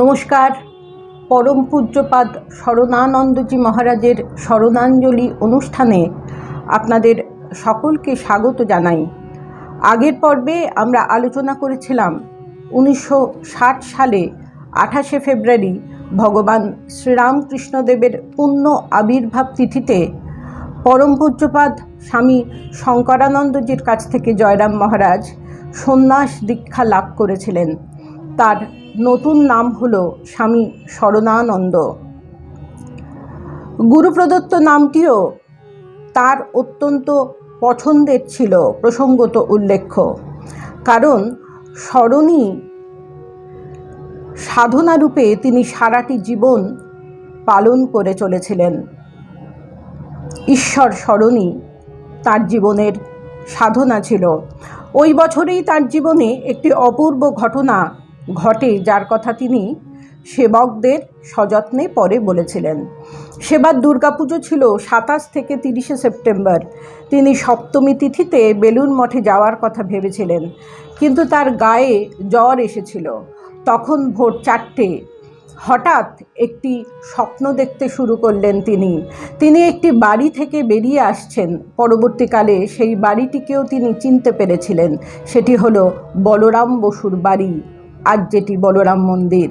নমস্কার। পরম পূজ্যপাদ শরণানন্দজি মহারাজের শরণাঞ্জলি অনুষ্ঠানে আপনাদের সকলকে স্বাগত জানাই। আগের পর্বে আমরা আলোচনা করেছিলাম উনিশশো ষাট সালে আঠাশে ফেব্রুয়ারি ভগবান শ্রীরামকৃষ্ণদেবের পূর্ণ আবির্ভাব তিথিতে পরম পূজ্যপাদ স্বামী শঙ্করানন্দজির কাছ থেকে জয়রাম মহারাজ সন্ন্যাস দীক্ষা লাভ করেছিলেন। তার নতুন নাম হল স্বামী শরণানন্দ। গুরুপ্রদত্ত নামটিও তার অত্যন্ত পছন্দের ছিল প্রসঙ্গত উল্লেখ্য। কারণ স্মরণী সাধনারূপে তিনি সারাটি জীবন পালন করে চলেছিলেন। ঈশ্বর স্মরণই তার জীবনের সাধনা ছিল। ওই বছরেই তার জীবনে একটি অপূর্ব ঘটনা ঘটে যার কথা তিনি সেবকদের সযত্নে পরে বলেছিলেন। সেবার দুর্গাপুজো ছিল সাতাশ থেকে তিরিশে সেপ্টেম্বর। তিনি সপ্তমী তিথিতে বেলুন মঠে যাওয়ার কথা ভেবেছিলেন, কিন্তু তার গায়ে জ্বর এসেছিল। তখন ভোর চারটে হঠাৎ একটি স্বপ্ন দেখতে শুরু করলেন তিনি। তিনি একটি বাড়ি থেকে বেরিয়ে আসছেন। পরবর্তীকালে সেই বাড়িটিকেও তিনি চিনতে পেরেছিলেন। সেটি হলো বলরাম বসুর বাড়ি। আজ যেটি বলরাম মন্দির।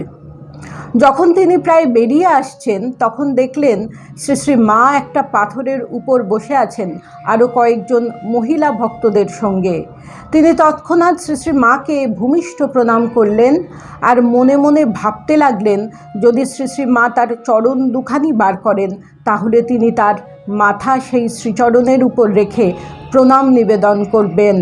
যখন তিনি প্রায় বেরিয়ে আসছেন, তখন দেখলেন শ্রী শ্রী মা একটা পাথরের উপর বসে আছেন, আরও কয়েকজন মহিলা ভক্তদের সঙ্গে। তিনি তৎক্ষণাৎ শ্রী শ্রী মাকে ভূমিষ্ঠ প্রণাম করলেন আর মনে মনে ভাবতে লাগলেন, যদি শ্রী শ্রী মা তার চরণ দুখানি বার করেন, তাহলে তিনি তার মাথা সেই শ্রীচরণের উপর রেখে প্রণাম নিবেদন করবেন।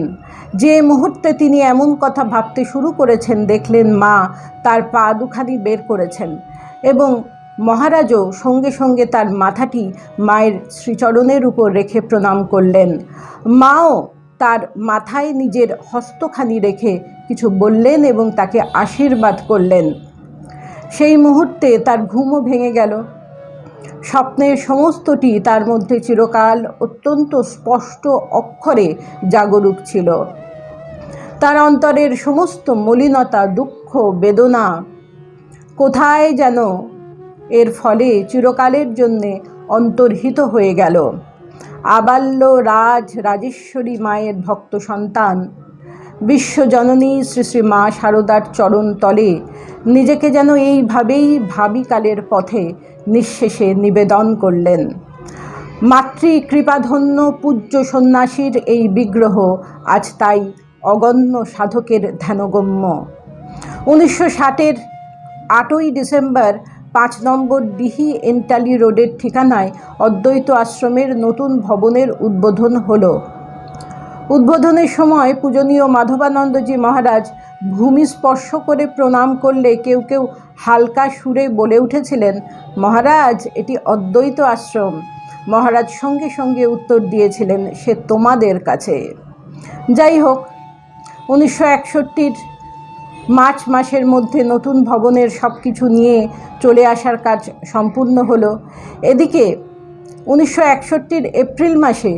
যে মুহূর্তে তিনি এমন কথা ভাবতে শুরু করেছেন, দেখলেন মা তার পা দুখানি বের করেছেন এবং মহারাজও সঙ্গে সঙ্গে তার মাথাটি মায়ের শ্রীচরণের উপর রেখে প্রণাম করলেন। মাও তার মাথায় নিজের হস্তখানি রেখে কিছু বললেন এবং তাকে আশীর্বাদ করলেন। সেই মুহূর্তে তার ঘুমও ভেঙে গেল। স্বপ্নের সমস্তটি তার মধ্যে চিরকাল অত্যন্ত স্পষ্ট অক্ষরে জাগরুক ছিল। তার অন্তরের সমস্ত মলিনতা, দুঃখ, বেদনা কোথায় যেন এর ফলে চিরকালের জন্যে অন্তর্হিত হয়ে গেল। আবাল্য রাজ রাজেশ্বরী মায়ের ভক্ত সন্তান বিশ্বজননী শ্রী শ্রী মা শারদার চরণ তলে। নিজেকে যেন এইভাবেই ভাবিকালের পথে নিঃশেষে নিবেদন করলেন। মাতৃ কৃপাধন্য পূজ্য সন্ন্যাসীর এই বিগ্রহ আজ তাই অগণ্য সাধকের ধ্যানগম্য। উনিশশো ষাটের আটই ডিসেম্বর পাঁচ নম্বর ডিহি এন্টালি রোডের ঠিকানায় অদ্বৈত আশ্রমের নতুন ভবনের উদ্বোধন হলো। উদ্বোধনের সময় পূজনীয় মাধবানন্দজি মহারাজ ভূমি স্পর্শ করে প্রণাম করলে কেউ কেউ হালকা সুরে বলে উঠেছিলেন, মহারাজ, এটি অদ্বৈত আশ্রম। মহারাজ সঙ্গে সঙ্গে উত্তর দিয়েছিলেন, সে তোমাদের কাছে। যাই হোক, উনিশশো একষট্টির মার্চ মাসের মধ্যে নতুন ভবনের সব কিছু নিয়ে চলে আসার কাজ সম্পূর্ণ হলো। এদিকে উনিশশো একষট্টির এপ্রিল মাসে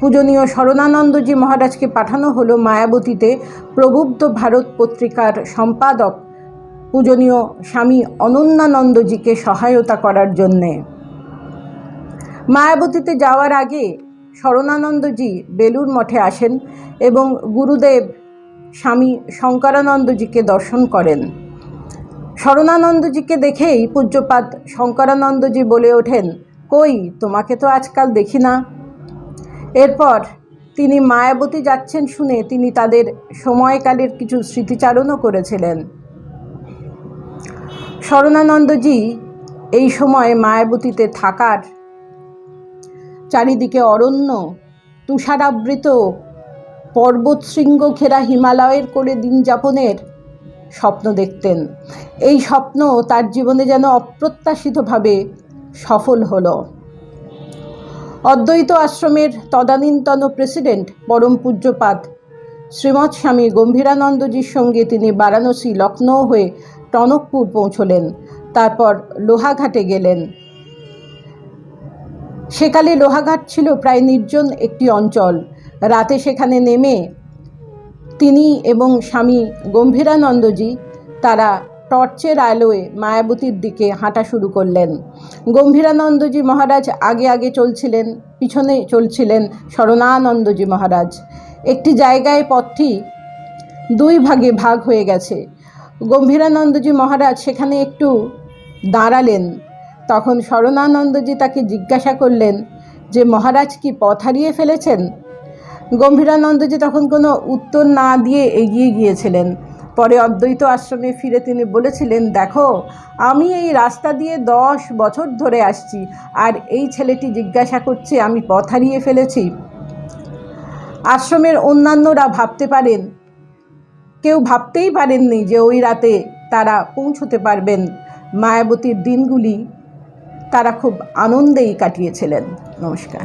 পূজনীয় শরণানন্দজি মহারাজকে পাঠানো হলো মায়াবতীতে প্রবুদ্ধ ভারত পত্রিকার সম্পাদক পূজনীয় স্বামী অনন্যানন্দজিকে সহায়তা করার জন্যে। মায়াবতীতে যাওয়ার আগে শরণানন্দজি বেলুর মঠে আসেন এবং গুরুদেব স্বামী শঙ্করানন্দজিকে দর্শন করেন। শরণানন্দজিকে দেখেই পূজ্যপাত শঙ্করানন্দজি বলে ওঠেন, কই, তোমাকে তো আজকাল দেখি না। এরপর তিনি মায়াবতী যাচ্ছেন শুনে তিনি তাদের সময়কালের কিছু স্মৃতিচারণও করেছিলেন। শরণানন্দজি এই সময় মায়াবতীতে থাকার চারিদিকে অরণ্য, তুষারাবৃত পর্বত শৃঙ্গ ঘেরা হিমালয়ের কোলে দিন যাপনের স্বপ্ন দেখতেন। এই স্বপ্ন তার জীবনে যেন অপ্রত্যাশিতভাবে সফল হলো। অদ্বৈত আশ্রমের তদানীন্তন প্রেসিডেন্ট পরম পূজ্যপাত শ্রীমৎ স্বামী গম্ভীরানন্দজির সঙ্গে তিনি বারাণসী লখনৌ হয়ে টনকপুর পৌঁছলেন। তারপর লোহাঘাটে গেলেন। সেকালে লোহাঘাট ছিল প্রায় নির্জন একটি অঞ্চল। রাতে সেখানে নেমে তিনি এবং স্বামী গম্ভীরানন্দজি তারা টর্চের আলোয় মায়াবতীর দিকে হাঁটা শুরু করলেন। গম্ভীরানন্দজি মহারাজ আগে আগে চলছিলেন, পিছনে চলছিলেন শরণানন্দজি মহারাজ। একটি জায়গায় পথটি দুই ভাগে ভাগ হয়ে গেছে। গম্ভীরানন্দজি মহারাজ সেখানে একটু দাঁড়ালেন। তখন শরণানন্দজি তাকে জিজ্ঞাসা করলেন যে, মহারাজ কি পথ হারিয়ে ফেলেছেন? গম্ভীরানন্দজি তখন কোনো উত্তর না দিয়ে এগিয়ে গিয়েছিলেন। পরে অদ্বৈত আশ্রমে ফিরে তিনি বলেছিলেন, দেখো, আমি এই রাস্তা দিয়ে দশ বছর ধরে আসছি, আর এই ছেলেটি জিজ্ঞাসা করছে, আমি পথ হারিয়ে ফেলেছি। আশ্রমের অন্যান্যরা ভাবতে পারেন, কেউ ভাবতেই পারেননি যে ওই রাতে তারা পৌঁছতে পারবেন। মায়াবতীর দিনগুলি তারা খুব আনন্দেই কাটিয়েছিলেন। নমস্কার।